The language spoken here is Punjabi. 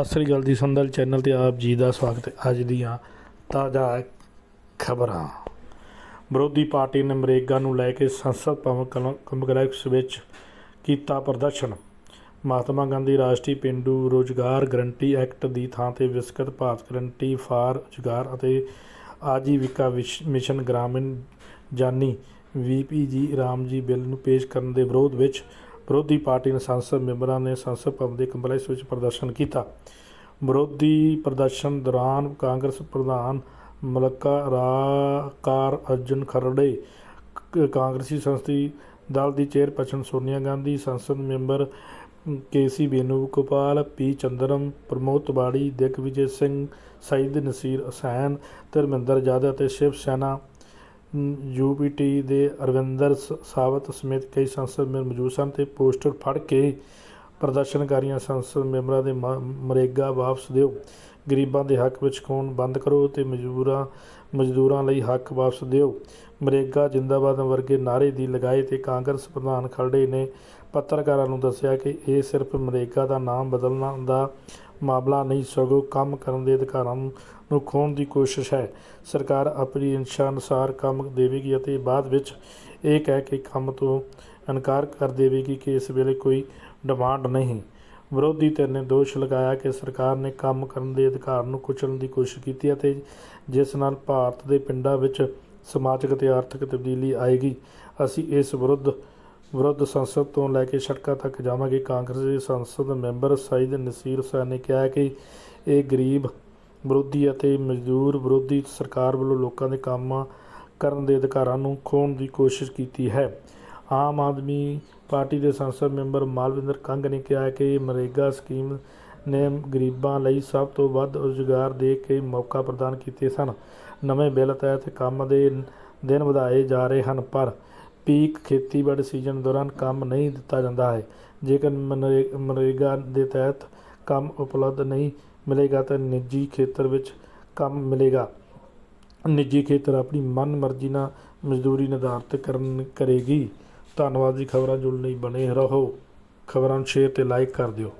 ਸਤਿ ਸ੍ਰੀ ਅਕਾਲ ਜੀ, ਸੰਦਲ ਚੈਨਲ ਤੇ ਆਪ ਜੀ ਦਾ ਸਵਾਗਤ ਹੈ। ਅੱਜ ਦੀਆਂ ਤਾਜ਼ਾ ਖਬਰਾਂ। ਵਿਰੋਧੀ ਪਾਰਟੀ ਨੇ ਨਰੇਗਾ ਨੂੰ ਲੈ ਕੇ ਸੰਸਦ ਭਵਨ ਕਲ- ਕੰਪਲੈਕਸ ਵਿੱਚ ਕੀਤਾ ਪ੍ਰਦਰਸ਼ਨ। ਮਹਾਤਮਾ ਗਾਂਧੀ ਰਾਸ਼ਟਰੀ ਪਿੰਡੂ ਰੋਜ਼ਗਾਰ ਗਰੰਟੀ ਐਕਟ ਦੀ ਥਾਂ ਤੇ ਵਿਸਕਤ ਭਾਰਤ ਗਰੰਟੀ ਫਾਰ ਰੁਜ਼ਗਾਰ ਅਤੇ ਆਜੀਵਿਕਾ ਵਿਸ਼- ਮਿਸ਼ਨ ਗ੍ਰਾਮੀਣ ਜਾਨੀ ਵੀਪੀਜੀ ਰਾਮ ਜੀ ਬਿੱਲ ਨੂੰ ਪੇਸ਼ ਕਰਨ ਦੇ ਵਿਰੋਧ ਵਿੱਚ ਵਿਰੋਧੀ ਪਾਰਟੀ ਦੇ ਸੰਸਦ ਮੈਂਬਰਾਂ ਨੇ ਸੰਸਦ ਭਵਨ ਦੇ ਕੰਪਲੈਕਸ ਵਿੱਚ ਪ੍ਰਦਰਸ਼ਨ ਕੀਤਾ। ਵਿਰੋਧੀ ਪ੍ਰਦਰਸ਼ਨ ਦੌਰਾਨ ਕਾਂਗਰਸ ਪ੍ਰਧਾਨ ਮਲਕਾ ਰਾਕਾਰ ਅਰਜੁਨ ਖਰੜੇ ਕਾਂਗਰਸੀ ਸੰਸਦੀ ਦਲ ਦੀ ਚੇਅਰਪਰਸਨ ਸੋਨੀਆ ਗਾਂਧੀ, ਸੰਸਦ member KC Venugopal P Chidambaram, Pramod Tiwari, Digvijay Singh, Syed Naseer Hussain, Dharmendra Yadav ਅਤੇ ਸ਼ਿਵ ਸੈਨਾ ਯੂਪੀਟੀ ਦੇ ਅਰਵਿੰਦਰ ਸ- ਸਾਵਤ ਸਮੇਤ ਕਈ ਸੰਸਦ ਮੈਂਬਰ ਮੌਜੂਦ ਸਨ ਤੇ ਪੋਸਟਰ ਫੜ ਕੇ ਪ੍ਰਦਰਸ਼ਨਕਾਰੀਆਂ ਸੰਸਦ ਮੈਂਬਰਾਂ ਦੇ ਮਰੇਗਾ ਵਾਪਸ ਦਿਓ। ਗਰੀਬਾਂ ਦੇ ਹੱਕ ਵਿੱਚ ਖੂਨ ਬੰਦ ਕਰੋ ਤੇ ਮਜ਼ਦੂਰਾਂ ਮਜ਼ਦੂਰਾਂ ਲਈ ਹੱਕ ਵਾਪਸ ਦਿਓ। ਮਰੇਗਾ ਜਿੰਦਾਬਾਦ ਵਰਗੇ ਨਾਅਰੇ ਦੀ ਲਗਾਏ ਤੇ ਕਾਂਗਰਸ ਪ੍ਰਧਾਨ ਖਰੜੇ ਨੇ ਪੱਤਰਕਾਰਾਂ ਨੂੰ ਦੱਸਿਆ ਕਿ ਇਹ ਸਿਰਫ ਮਰੇਗਾ ਦਾ ਨਾਮ ਬਦਲਣਾ ਦਾ ਮਾਮਲਾ ਨਹੀਂ, ਸਗੋਂ ਕੰਮ ਕਰਨ ਦੇ ਅਧਿਕਾਰਾਂ ਨੂੰ ਨੂੰ ਖੋਹਣ ਦੀ ਕੋਸ਼ਿਸ਼ ਹੈ। ਸਰਕਾਰ ਆਪਣੀ ਇੱਛਾ ਅਨੁਸਾਰ ਕੰਮ ਦੇਵੇਗੀ ਅਤੇ ਬਾਅਦ ਵਿੱਚ ਇਹ ਕਹਿ ਕੇ ਕੰਮ ਤੋਂ ਇਨਕਾਰ ਕਰ ਦੇਵੇਗੀ ਕਿ ਇਸ ਵੇਲੇ ਕੋਈ ਡਿਮਾਂਡ ਨਹੀਂ। ਵਿਰੋਧੀ ਧਿਰ ਨੇ ਦੋਸ਼ ਲਗਾਇਆ ਕਿ ਸਰਕਾਰ ਨੇ ਕੰਮ ਕਰਨ ਦੇ ਅਧਿਕਾਰ ਨੂੰ ਕੁਚਲਣ ਦੀ ਕੋਸ਼ਿਸ਼ ਕੀਤੀ ਅਤੇ ਜਿਸ ਨਾਲ ਭਾਰਤ ਦੇ ਪਿੰਡਾਂ ਵਿੱਚ ਸਮਾਜਿਕ ਅਤੇ ਆਰਥਿਕ ਤਬਦੀਲੀ ਆਏਗੀ। ਅਸੀਂ ਇਸ ਵਿਰੁੱਧ ਵਿਰੁੱਧ ਸੰਸਦ ਤੋਂ ਲੈ ਕੇ ਸੜਕਾਂ ਤੱਕ ਜਾਵਾਂਗੇ। ਕਾਂਗਰਸ ਦੇ ਸੰਸਦ ਮੈਂਬਰ ਸਾਈਦ ਨਸੀਰ ਹੁਸੈਨ ਨੇ ਕਿਹਾ ਕਿ ਇਹ ਗਰੀਬ ਵਿਰੋਧੀ ਅਤੇ ਮਜ਼ਦੂਰ ਵਿਰੋਧੀ ਸਰਕਾਰ ਵੱਲੋਂ ਲੋਕਾਂ ਦੇ ਕੰਮ ਕਰਨ ਦੇ ਅਧਿਕਾਰਾਂ ਨੂੰ ਖੋਹਣ ਦੀ ਕੋਸ਼ਿਸ਼ ਕੀਤੀ ਹੈ। ਆਮ ਆਦਮੀ ਪਾਰਟੀ ਦੇ ਸੰਸਦ ਮੈਂਬਰ ਮਾਲਵਿੰਦਰ ਕੰਗ ਨੇ ਕਿਹਾ ਕਿ ਮਨਰੇਗਾ ਸਕੀਮ ਨੇ ਗਰੀਬਾਂ ਲਈ ਸਭ ਤੋਂ ਵੱਧ ਰੁਜ਼ਗਾਰ ਦੇ ਕੇ ਮੌਕਾ ਪ੍ਰਦਾਨ ਕੀਤੇ ਸਨ। ਨਵੇਂ ਬਿੱਲ ਤਹਿਤ ਕੰਮ ਦੇ ਦਿਨ ਵਧਾਏ ਜਾ ਰਹੇ ਹਨ, ਪਰ ਪੀਕ ਖੇਤੀਬਾੜੀ ਸੀਜ਼ਨ ਦੌਰਾਨ ਕੰਮ ਨਹੀਂ ਦਿੱਤਾ ਜਾਂਦਾ ਹੈ। ਜੇਕਰ ਮਨਰੇ- ਮਨਰੇਗਾ ਦੇ ਤਹਿਤ ਕੰਮ ਉਪਲਬਧ ਨਹੀਂ ਮਿਲੇਗਾ ਤਾਂ ਨਿੱਜੀ ਖੇਤਰ ਵਿੱਚ ਕੰਮ ਮਿਲੇਗਾ। ਨਿੱਜੀ ਖੇਤਰ ਆਪਣੀ ਮਨ ਮਰਜ਼ੀ ਨਾਲ ਮਜ਼ਦੂਰੀ ਨਿਰਧਾਰਤ ਕਰਨ ਕਰੇਗੀ। ਧੰਨਵਾਦ ਜੀ, ਖਬਰਾਂ ਜੁੜਨ ਲਈ ਬਣੇ ਰਹੋ। ਖਬਰਾਂ ਨੂੰ ਸ਼ੇਅਰ ਤੇ ਲਾਈਕ ਕਰ ਦਿਓ।